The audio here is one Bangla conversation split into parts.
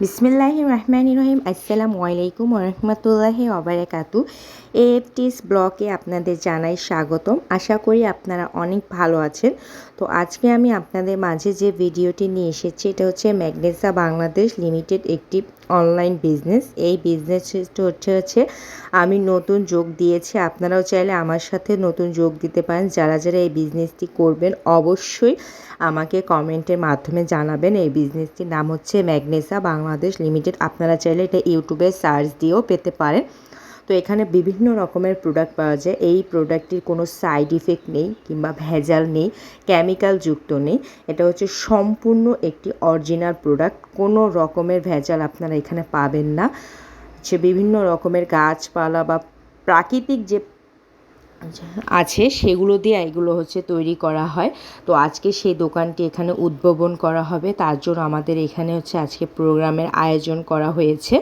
বিসমিল্লাহ রহমান রহিম। আসসালামু আলাইকুম রহমতুল্লাহ অবরাকাতু এএফটিস ব্লকে আপনাদের জানাই স্বাগতম। আশা করি আপনারা অনেক ভালো আছেন। তো আজকে আমি আপনাদের মাঝে যে ভিডিওটি নিয়ে এসেছি, এটা হচ্ছে ম্যাগনেসা বাংলাদেশ লিমিটেড একটি অনলাইন বিজনেস। এই বিজনেসটা হচ্ছে হচ্ছে আমি নতুন যোগ দিয়েছি। আপনারাও চাইলে আমার সাথে নতুন যোগ দিতে পারেন। যারা যারা এই বিজনেসটি করবেন, অবশ্যই আমাকে কমেন্টের মাধ্যমে জানাবেন। এই বিজনেসটির নাম হচ্ছে ম্যাগনেসা বাংলাদেশ লিমিটেড। আপনারা চাইলে এটা ইউটিউবে সার্চ দিয়েও পেতে পারেন। তো এখানে বিভিন্ন রকমের প্রোডাক্ট পাওয়া যায়। এই প্রোডাক্টটির কোনো সাইড ইফেক্ট নেই কিংবা ভেজাল নেই কেমিক্যাল যুক্ত নেই। এটা হচ্ছে সম্পূর্ণ একটি অরিজিনাল প্রোডাক্ট কোনো রকমের ভেজাল আপনারা এখানে পাবেন না। হচ্ছে বিভিন্ন রকমের গাছপালা বা প্রাকৃতিক যে আছে, সেগুলো দিয়ে এগুলো হচ্ছে তৈরি করা হয়। তো আজকে সেই দোকানটি এখানে উদ্ভাবন করা হবে। তার জন্য আমাদের এখানে হচ্ছে আজকে প্রোগ্রামের আয়োজন করা হয়েছে।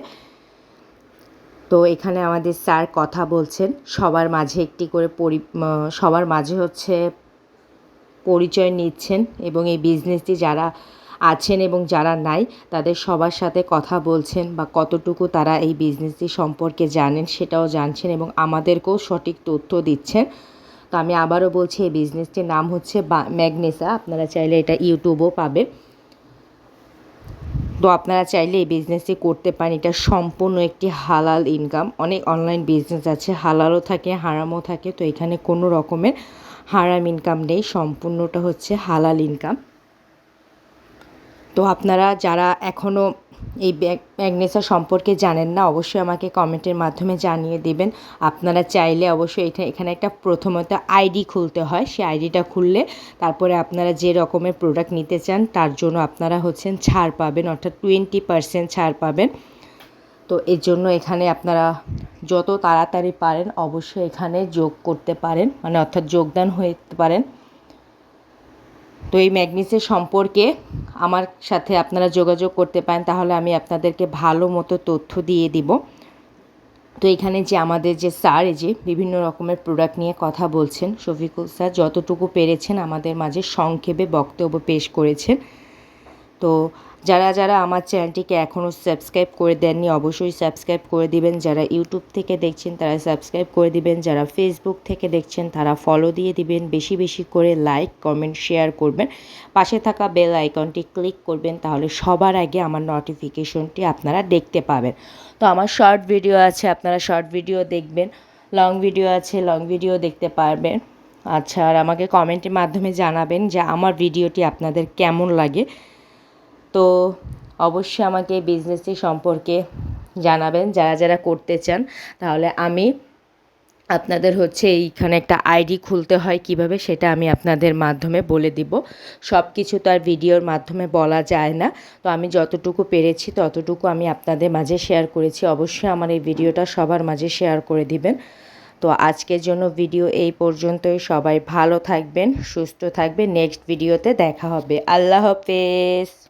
তো এখানে আমাদের স্যার কথা বলছেন। সবার মাঝে একটি করে পরি সবার মাঝে হচ্ছে পরিচয় নিচ্ছেন এবং এই বিজনেসটি যারা আছেন এবং যারা নাই, তাদের সবার সাথে কথা বলছেন বা কতটুকু তারা এই বিজনেসটি সম্পর্কে জানেন সেটাও জানছেন এবং আমাদেরকেও সঠিক তথ্য দিচ্ছেন। তো আমি আবারও বলছি, এই বিজনেসটির নাম হচ্ছে ম্যাগনেসা। আপনারা চাইলে এটা ইউটিউবও পাবেন। তো আপনারা চাইলে এই বিজনেসটি করতে পারেন। এটা সম্পূর্ণ একটি হালাল ইনকাম অনেক অনলাইন বিজনেস আছে, হালালও থাকে, হারামও থাকে। তো এখানে কোনো রকমের হারাম ইনকাম নেই, সম্পূর্ণটা হচ্ছে হালাল ইনকাম তো আপনারা যারা এখনও এই ম্যাগনেসা সম্পর্কে জানেন না, অবশ্যই আমাকে কমেন্টের মাধ্যমে জানিয়ে দেবেন। আপনারা চাইলে অবশ্যই এটা, এখানে একটা প্রথমত আইডি খুলতে হয় সেই আইডিটা খুললে তারপরে আপনারা যে রকমের প্রোডাক্ট নিতে চান, তার জন্য আপনারা হচ্ছেন ছাড় পাবেন, অর্থাৎ টোয়েন্টি পারসেন্ট ছাড় পাবেন। তো এর জন্য এখানে আপনারা যত তাড়াতাড়ি পারেন, অবশ্যই এখানে যোগ করতে পারেন মানে অর্থাৎ যোগদান হতে পারেন। তো এই ম্যাগনেসের সম্পর্কে আমার সাথে আপনারা যোগাযোগ করতে পারেন, তাহলে আমি আপনাদেরকে ভালো মতো তথ্য দিয়ে দিব। তো এখানে যে আমাদের যে স্যার যে বিভিন্ন রকমের প্রোডাক্ট নিয়ে কথা বলছেন, শফিকুল স্যার যতটুকু পেরেছেন আমাদের মাঝে সংক্ষেপে বক্তব্য পেশ করেছেন। তো যারা যারা আমার চ্যানেলটিকে এখনও সাবস্ক্রাইব করে দেননি, অবশ্যই সাবস্ক্রাইব করে দিবেন। যারা ইউটিউব থেকে দেখছেন, তারা সাবস্ক্রাইব করে দিবেন। যারা ফেসবুক থেকে দেখছেন, তারা ফলো দিয়ে দিবেন। বেশি বেশি করে লাইক কমেন্ট শেয়ার করবেন। পাশে থাকা বেল আইকনটি ক্লিক করবেন, তাহলে সবার আগে আমার নোটিফিকেশনটি আপনারা দেখতে পাবেন। তো আমার শর্ট ভিডিও আছে, আপনারা শর্ট ভিডিও দেখবেন। লং ভিডিও আছে লং ভিডিও দেখতে পারবেন। আচ্ছা আর আমাকে কমেন্টের মাধ্যমে জানাবেন যে আমার ভিডিওটি আপনাদের কেমন লাগে। তো অবশ্যই আমাকে বিজনেসটি সম্পর্কে জানাবেন। যারা যারা করতে চান, তাহলে আমি আপনাদের হচ্ছে এইখানে একটা আইডি খুলতে হয় কীভাবে, সেটা আমি আপনাদের মাধ্যমে বলে দিব। সব কিছু তো আর ভিডিওর মাধ্যমে বলা যায় না। তো আমি যতটুকু পেরেছি, ততটুকু আমি আপনাদের মাঝে শেয়ার করেছি। অবশ্যই আমার এই ভিডিওটা সবার মাঝে শেয়ার করে দিবেন। তো আজকের জন্য ভিডিও এই পর্যন্তই। সবাই ভালো থাকবেন, সুস্থ থাকবেন। নেক্সট ভিডিওতে দেখা হবে। আল্লাহ হাফেজ।